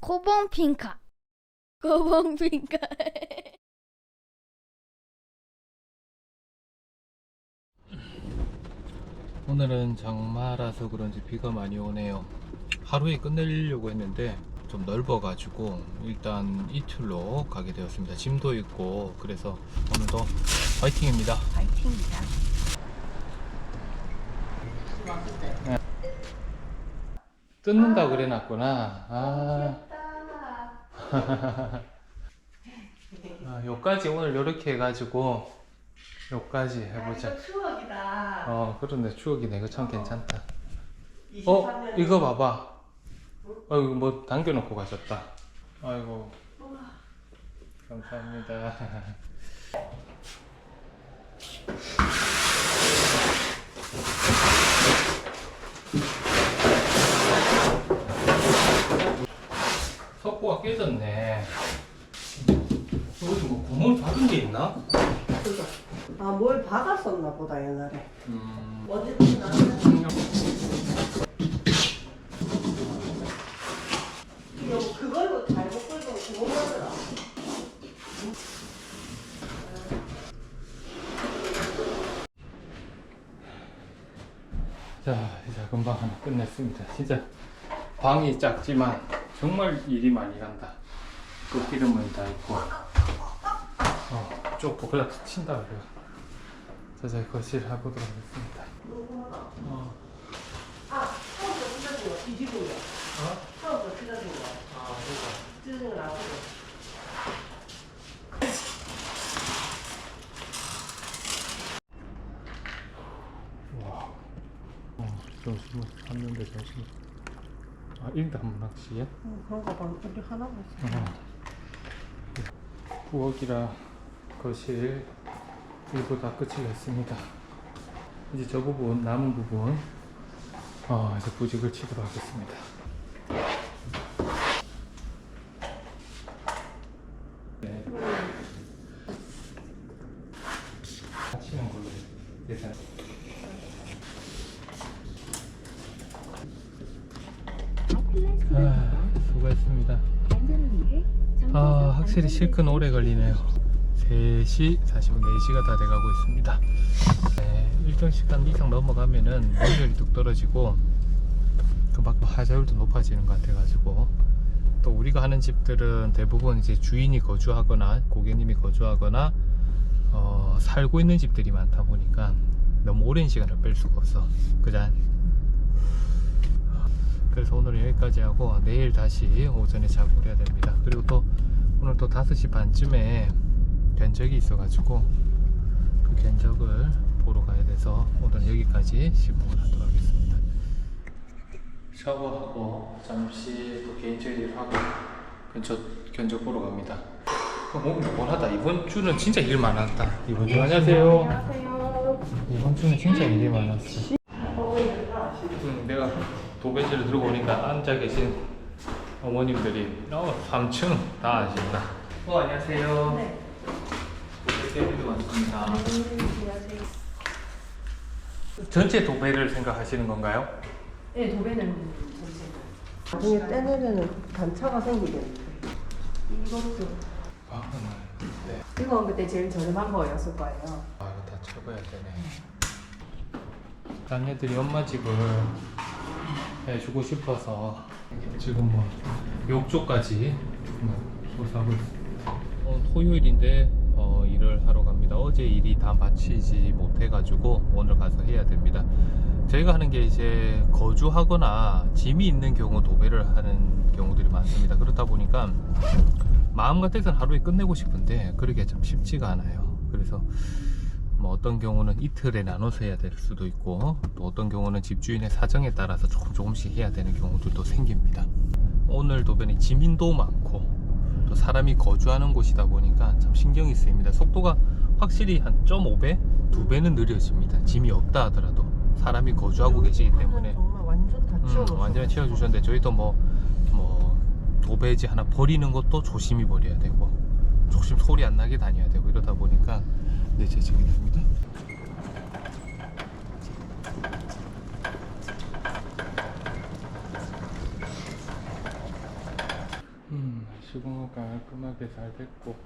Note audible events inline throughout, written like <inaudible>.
고봉핑카. 고봉핑카. <laughs> 오늘은 장마라서 그런지 비가 많이 오네요. 하루에 끝내려고 했는데 좀 넓어가지고 일단 이틀로 가게 되었습니다. 짐도 있고 그래서 오늘도 화이팅입니다. 파이팅입니다. 뜯는다 그래놨구나. 아, 아 요까지 오늘 요렇게 해가지고 요까지 해보자. 추억이다. 어 그런데 추억이네. 이거 참 괜찮다. 어 이거 봐봐. 어 이거 뭐 당겨놓고 가셨다. 아이고 감사합니다. <laughs> 석고가 깨졌네. 여기 뭐 구멍 박은 게 있나? 아, 뭘 박았었나 보다, 옛날에. 음. 어쨌든 나는 이거 그걸로 잘못 끌고 구멍하더라. 자, 이제 금방 하나 끝냈습니다. 진짜 방이 작지만 정말 일이 많이 간다. 그 기름은 다 있고, 어, 좁고 그래 친다 그래요. 자, 자, 거실 해보도록 하겠습니다. 어, 아, 처음부터 찢어진 거, 뒤집은 거. 어? 처음부터 찢어진 거. 아, 그거. 찢어진 거 나쁘고. 와, 어, 점심 샀는데 점심. 아, 일단 낚시에? 응, 그런가 봐. 우리 하나 봤어. 어. 부엌이라 거실 일부 다 끝을 냈습니다. 이제 저 부분 남은 부분 어, 이제 부직을 치도록 하겠습니다. 네. 치는 걸로 예산. 확실히 실컷 오래 걸리네요. 3시 40분, 4시가 다 돼가고 있습니다. 네, 일정 시간 이상 넘어가면은 물열이 뚝 떨어지고 그만큼 뭐 하자율도 높아지는 것 같아가지고 또 우리가 하는 집들은 대부분 이제 주인이 거주하거나 고객님이 거주하거나 어, 살고 있는 집들이 많다 보니까 너무 오랜 시간을 뺄 수가 없어. 그자. 그래서 오늘은 여기까지 하고 내일 다시 오전에 작업을 해야 됩니다. 그리고 또 오늘 또 5시 반쯤에 견적이 있어가지고 그 견적을 보러 가야 돼서 오늘 여기까지 시공을 하도록 하겠습니다. 샤워하고 잠시 또 개인적인 일 하고 견적, 견적 보러 갑니다. 어, 몸이 원하다. 이번 주는 진짜 일 많았다. 이번 주 안녕하세요. 안녕하세요. 이번 주는 진짜 일이 많았어. 응, 내가 도배지를 들고 오니까 앉아 계신 어머님들이 어, 3층 다 아신다. 어, 안녕하세요. 네. 도배제비도 왔습니다. 안녕하세요. 전체 도배를 생각하시는 건가요? 네, 도배는 나중에 떼내면은 단차가 생기겠네. 이것도. 아, 네. 이건 그때 제일 저렴한 거였을 거예요. 아, 이거 다 쳐봐야 되네. 자녀들이 엄마 집을 해주고 싶어서 지금 뭐 욕조까지 소사하고 있습니다. 어, 토요일인데 어, 일을 하러 갑니다. 어제 일이 다 마치지 못해가지고 오늘 가서 해야 됩니다. 저희가 하는 게 이제 거주하거나 짐이 있는 경우 도배를 하는 경우들이 많습니다. 그렇다 보니까 마음 같아서는 하루에 끝내고 싶은데 그러기가 참 쉽지가 않아요. 그래서 뭐 어떤 경우는 이틀에 나눠서 해야 될 수도 있고 또 어떤 경우는 집주인의 사정에 따라서 조금 조금씩 해야 되는 경우들도 생깁니다. 오늘 도변이 지민도 많고 또 사람이 거주하는 곳이다 보니까 참 신경이 쓰입니다. 속도가 확실히 한 0.5배, 2배는 느려집니다. 짐이 없다 하더라도 사람이 거주하고 계시기 때문에 정말 완전 다 음. 완전히 채워주셨는데 저희도 뭐, 뭐 도배지 하나 버리는 것도 조심히 버려야 되고 조심 소리 안 나게 다녀야 되고 이러다 보니까 늦어지게 됩니다. 시공은 깔끔하게 잘 됐고.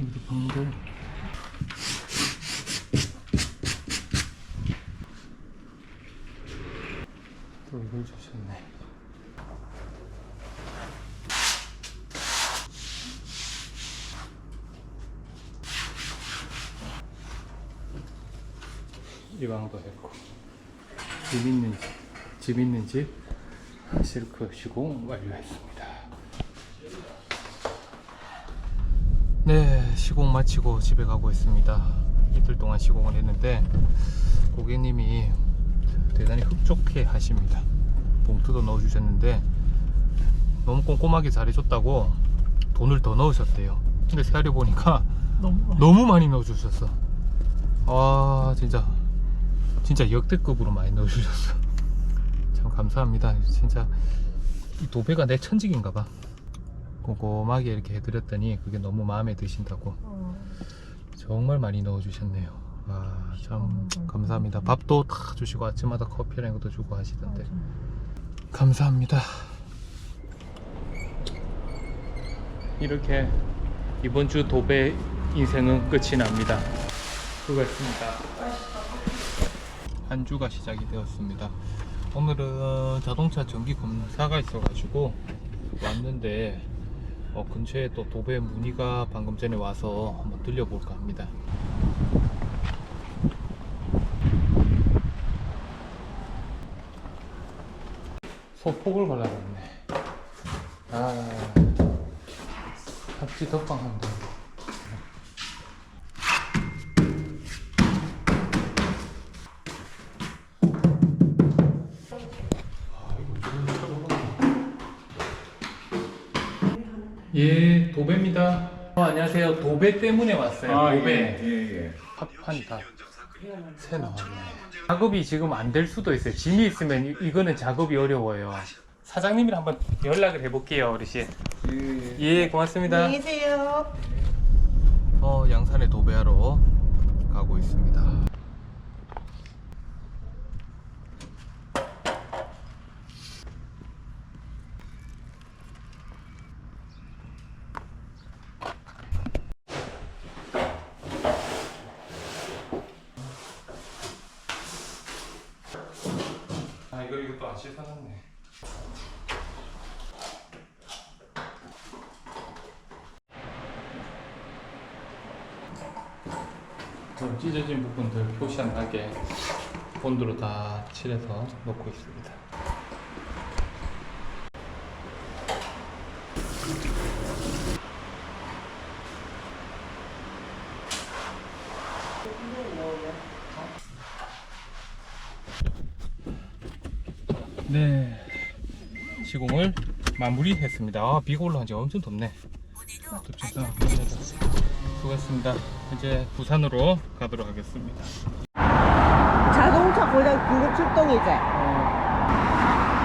여기 방들 또 이걸 주셨네 이 방도 했고 집 있는 집, 집 있는 집 실크 시공 완료했습니다. 네, 시공 마치고 집에 가고 있습니다. 이틀 동안 시공을 했는데 고객님이 대단히 흡족해 하십니다. 봉투도 넣어주셨는데 너무 꼼꼼하게 잘해줬다고 돈을 더 넣으셨대요. 근데 세알이 보니까 너무 너무 많이 넣어주셨어. 아 진짜 진짜 역대급으로 많이 넣어주셨어. <laughs> 참 감사합니다. 진짜 이 도배가 내 천직인가 봐. 꼼꼼하게 이렇게 해드렸더니 그게 너무 마음에 드신다고 정말 많이 넣어주셨네요. 아, 참 감사합니다. 밥도 다 주시고 아침마다 커피랑 것도 주고 하시던데 감사합니다. 이렇게 이번 주 도배 인생은 끝이 납니다. 수고했습니다. 한 주가 시작이 되었습니다. 오늘은 자동차 정기 검사가 있어 가지고 왔는데 어, 근처에 또 도배 문의가 방금 전에 와서 한번 들려볼까 합니다. 소폭을 발라놨네. 아, 합지 덕방한데. 예, 도배입니다. 어, 안녕하세요. 도배 때문에 왔어요. 도배. 예, 예. 합판이 다새 나왔네. 작업이 지금 안 될 수도 있어요. 짐이 있으면 이- 이거는 작업이 어려워요. 사장님이랑 한번 연락을 해볼게요, 어르신. 예. 예, 고맙습니다. 안녕히 계세요. 어, 양산에 도배하러 가고 있습니다. 아, 씻어놨네. 좀 찢어진 부분들 표시 안 나게 본드로 다 칠해서 놓고 있습니다. 네, 시공을 마무리했습니다. 아, 비가 올라온 지 엄청 덥네. 덥지다. 수고했습니다. 이제 부산으로 가도록 하겠습니다. 자동차 고장 긴급 출동이지?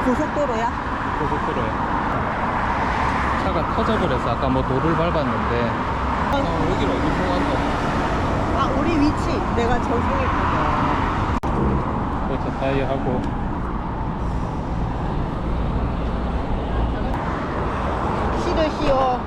고속도로야? 고속도로에 차가 터져버려서 아까 뭐 돌을 밟았는데 어, 여기를 어디서 왔노? 아 우리 위치 내가 전송했거든. 그렇죠 타이어하고 아,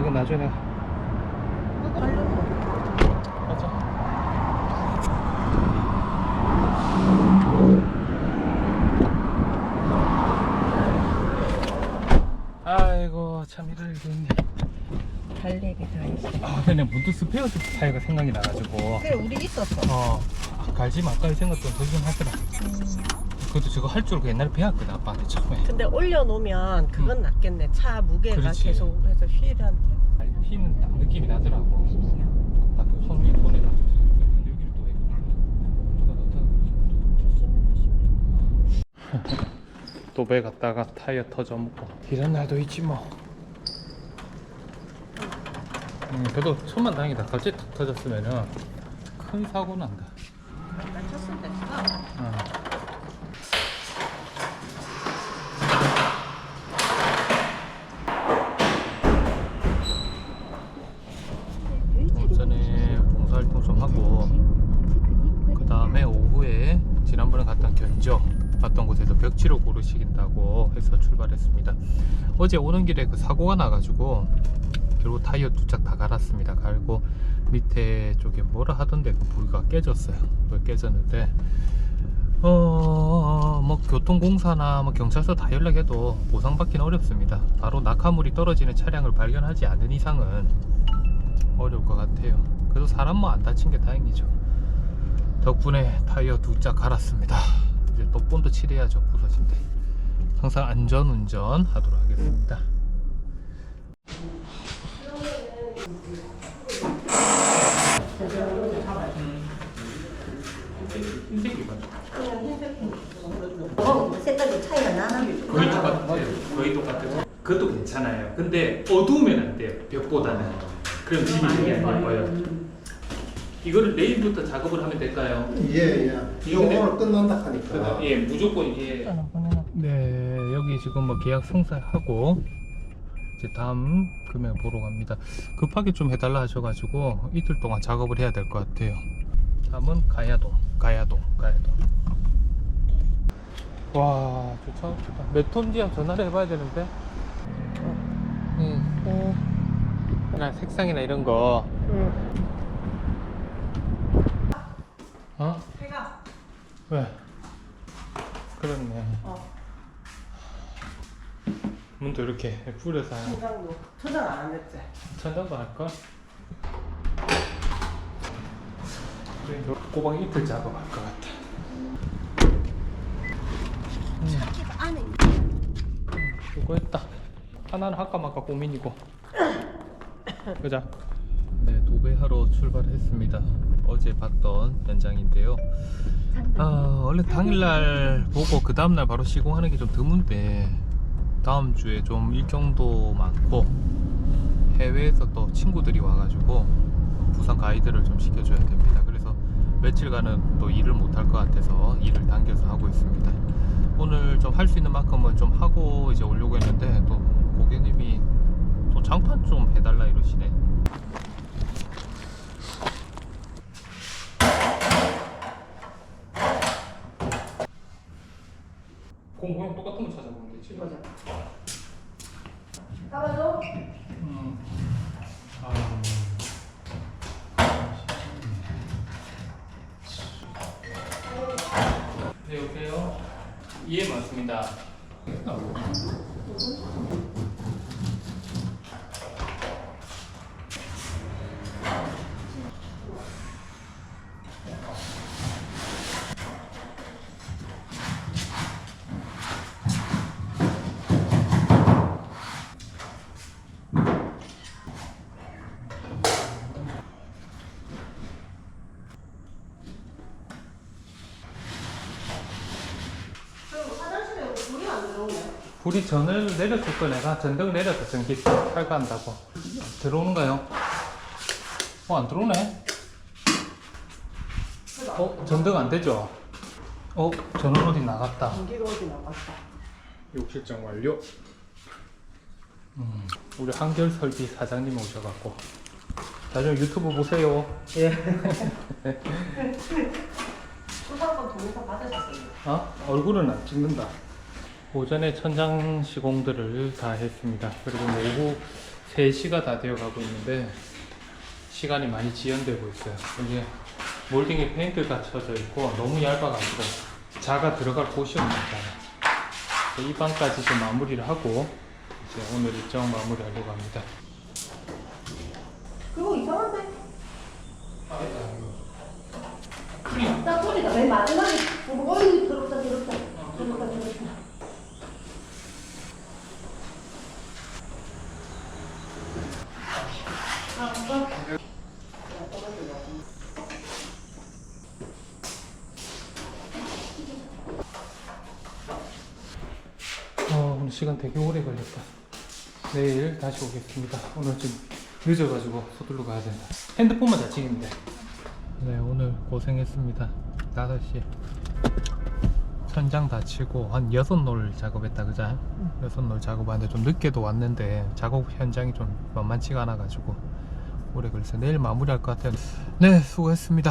이건 나중에 가자 아이고 참 이럴 일이 있네 달래기 다 아 근데 문득 스페어 타이어가 생각이 나가지고 그래 우리 있었어. 어 아, 갈지 말까 이 생각도 들긴 하더라 그것도 저거 할줄 옛날에 배웠거든 아빠한테 처음에 근데 올려놓으면 그건 낫겠네. 차 무게가 그렇지. 계속 해서 휠한테. 피는 딱 느낌이 나더라고 딱손 윗손에 딱 근데 여기를 또 왜? 누가 넣다 도배 갔다가 타이어 터져 먹고 이런 날도 있지 뭐 음, 그래도 천만 다행이다. 갑자기 탁 터졌으면은 큰 사고 난다. 다쳤을 때 어. 오전에 봉사활동 좀 하고 그 다음에 오후에 지난번에 갔던 견적 갔던 곳에서 벽지로 고르시긴다고 해서 출발했습니다. 어제 오는 길에 그 사고가 나가지고 결국 타이어 두 짝 다 갈았습니다. 갈고 밑에 쪽에 뭐라 하던데 그 부위가 깨졌어요. 그 깨졌는데 어, 뭐 교통공사나 뭐 경찰서 다 연락해도 보상받기는 어렵습니다. 바로 낙하물이 떨어지는 차량을 발견하지 않는 이상은 어려울 것 같아요. 그래도 사람 뭐 안 다친 게 다행이죠. 덕분에 타이어 두 짝 갈았습니다. 이제 또 본드 칠해야죠. 부서진데. 항상 안전 운전 하도록 하겠습니다. 어, 색깔이 차이가 나나? 거의 똑같아요. 거의 똑같아요. 그것도 괜찮아요. 근데 어두우면 안 돼요. 벽보다는. 그럼 집이 되게 안 예뻐요. 이거를 내일부터 작업을 하면 될까요? 예, 예. 이거 오늘 끝난다 하니까. 예, 무조건 이게. 네, 여기 지금 뭐 계약 성사하고 이제 다음 금액 보러 갑니다. 급하게 좀 해달라 하셔가지고 이틀 동안 작업을 해야 될 것 같아요. 다음은 가야동, 가야동, 가야동. 와, 좋다, 좋다. 몇 톤 지야 전화를 해봐야 되는데. 응. 나 색상이나 이런 거. 어? 해가. 왜? 그렇네. 어. 문도 이렇게 뿌려서 한- 천장도 천장 안 했지. 천장도? 그래, 요 꼬박 이틀 작업할 것 같아. 음, 안에 수고했다. 하나는 할까 말까 고민이고. 그자. 네, 도배하러 출발했습니다. 어제 봤던 현장인데요. 아, 원래 당일날 보고 그 다음날 바로 시공하는 게 좀 드문데 다음 주에 좀 일정도 많고 해외에서 또 친구들이 와가지고 부산 가이드를 좀 시켜줘야 됩니다. 그래서 며칠간은 또 일을 못 할 것 같아서 일을 당겨서 하고 있습니다. 오늘 좀 할 수 있는 만큼은 좀 하고 이제 오려고 했는데 또 고객님이 또 장판 좀 해달라 이러시네. 공모형 똑같은 거 찾아보면 되지. 맞아. 가봐줘. 음. 아. 네, 여보세요? 예, 맞습니다. 그럼 화장실에 물이 안 들어오네. 불이 전을 내렸을 거 내가 전등 내려서 전기 탈거한다고. 들어오는가요? 어, 안 들어오네? 어, 전등 안 되죠? 어, 전원 어디 나갔다. 전기가 어디 나갔다. 욕실장 완료. 음, 우리 한결 설비 사장님 오셔갖고 나중에 유튜브 보세요. 예. <laughs> <laughs> 수상권 동의서 받으셨어요. 어? 얼굴은 안 찍는다. 오전에 천장 시공들을 다 했습니다. 그리고 뭐 오후 3시가 다 되어 가고 있는데 시간이 많이 지연되고 있어요. 이게 몰딩에 페인트가 쳐져 있고 너무 얇아가지고 자가 들어갈 곳이 없습니다. 이 방까지 좀 마무리를 하고 이제 오늘 일정 마무리하려고 합니다. 그거 이상한데? 아, 크림. 딱 소리가 맨 마지막에 어이 더럽다 더럽다 더럽다 더럽다. 아, 오빠. 어, 오늘 시간 되게 오래 걸렸다. 내일 다시 오겠습니다. 오늘 좀 늦어가지고 서둘러 가야 된다. 핸드폰만 잘 찍는데. 네 오늘 고생했습니다. 5시 천장 다 치고 한 여섯 놀 작업했다 그자? 여섯 놀 작업하는데 좀 늦게도 왔는데 작업 현장이 좀 만만치가 않아가지고 오래 걸려서 내일 마무리할 것 같아요. 네 수고했습니다.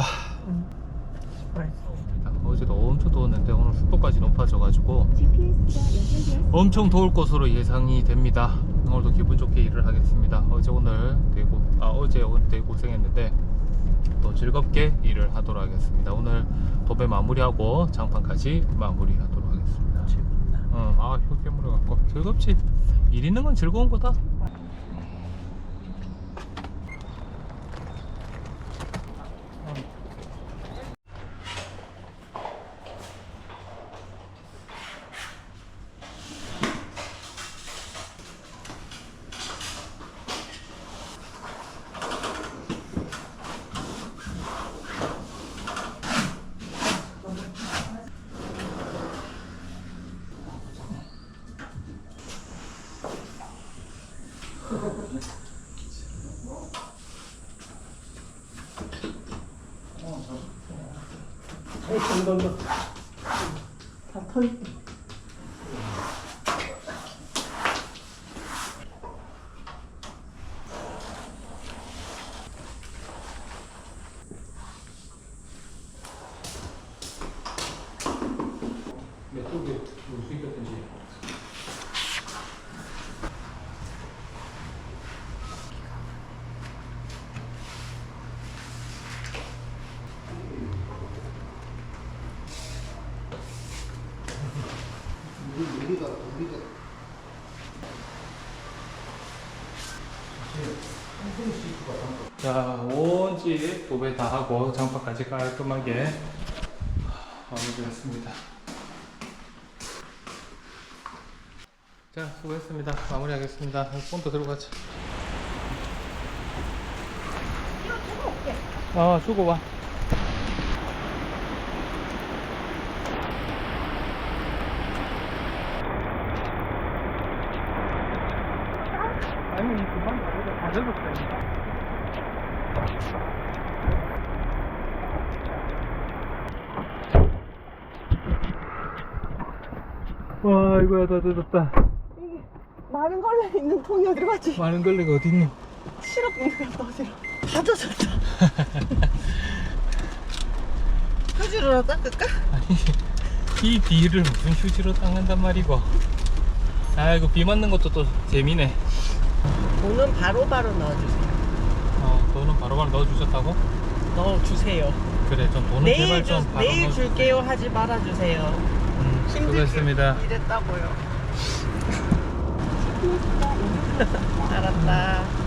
어제도 엄청 더웠는데 오늘 습도까지 높아져가지고 엄청 더울 것으로 예상이 됩니다. 오늘도 기분 좋게 일을 하겠습니다. 어제 오늘 되고 아 어제 오늘 되게 고생했는데 또 즐겁게 일을 하도록 하겠습니다. 오늘 도배 마무리하고 장판까지 마무리하도록 하겠습니다. 응, 아 휴게물에 갖고 즐겁지. 일 있는 건 즐거운 거다. 이정도면 다 털. 몇 쪽에 올수 있겠든지. 우리 우리가 우리가 자, 도배 다 하고 장판까지 깔끔하게 마무리했습니다. 자, 수고했습니다. 마무리하겠습니다. 폰도 들고 가자. 어, 주고 와. 아니, 금방 다 젖었어요. 와 이거야 다 뜯었다 마른 걸레 있는 통이 어디 갔지? 많은 걸레가 어딨노 싫어 보는 것 같다, 싫어. 다 젖었다. <laughs> 휴지로 닦을까? 아니 이 비를 무슨 휴지로 닦는단 말이고 아이고 비 맞는 것도 또 재미네 돈은 바로바로 넣어주세요. 어 돈은 바로바로 넣어주셨다고? 넣어주세요. 그래 좀 돈은 내일 제발 주, 좀 바로 내일 넣어주- 줄게요 하지 말아주세요. 수고했습니다 일했다고요. <laughs> 알았다.